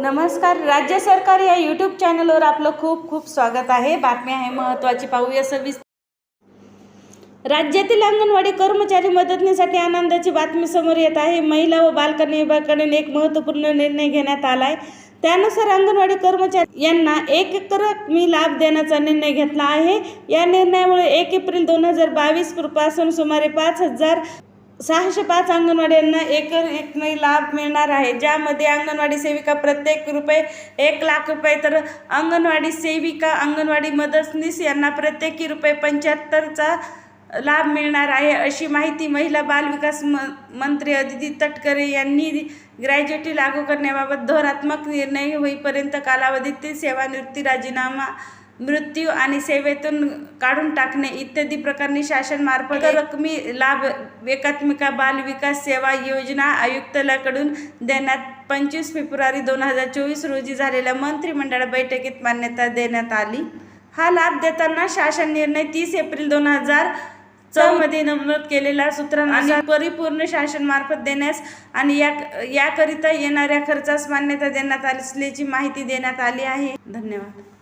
नमस्कार. राज्य सरकार या यूट्यूब चॅनलवर आपलं खूप खूप स्वागत आहे. बातमी आहे महत्त्वाची पाहूया सविस्तर राज्यातील अंगणवाडी कर्मचारी मदतीसाठी आनंदाची बातमी समोर येत आहे. महिला व बालकल्याण विभागाकडून एक महत्त्वपूर्ण निर्णय घेण्यात आला आहे त्यानुसार अंगणवाडी कर्मचारी यांना एक एकर मी लाभ देण्याचा निर्णय घेतला आहे. या निर्णयामुळे एक एप्रिल दोन हजार बावीसपासून सुमारे पाच हजार सहाशे पाच अंगणवाड्यांना एकर एकमेव लाभ मिळणार आहे. ज्यामध्ये अंगणवाडी सेविका प्रत्येक रुपये एक लाख रुपये तर अंगणवाडी सेविका अंगणवाडी मदतनीस यांना प्रत्येकी रुपये पंच्याहत्तरचा लाभ मिळणार आहे अशी माहिती महिला बालविकास म मंत्री अदिती तटकरे यांनी ग्रॅज्युटी लागू करण्याबाबत धोरात्मक निर्णय होईपर्यंत कालावधीतील सेवानिवृत्ती राजीनामा मृत्यू आणि सेवेतून काढून टाकणे इत्यादी प्रकारनी शासनमार्फत रकमी लाभ एकात्मिका बाल विकास सेवा योजना आयुक्तालयाकडून देण्यात पंचवीस फेब्रुवारी दोन हजार चोवीस रोजी झालेल्या मंत्रिमंडळ बैठकीत मान्यता देण्यात आली. हा लाभ देताना शासन निर्णय तीस एप्रिल दोन हजार च मध्ये नमूद केलेल्या सूत्रांनुसार परिपूर्ण शासनमार्फत देण्यास आणि या याकरिता येणाऱ्या खर्चास मान्यता देण्यात आली असल्याची माहिती देण्यात आली आहे. धन्यवाद.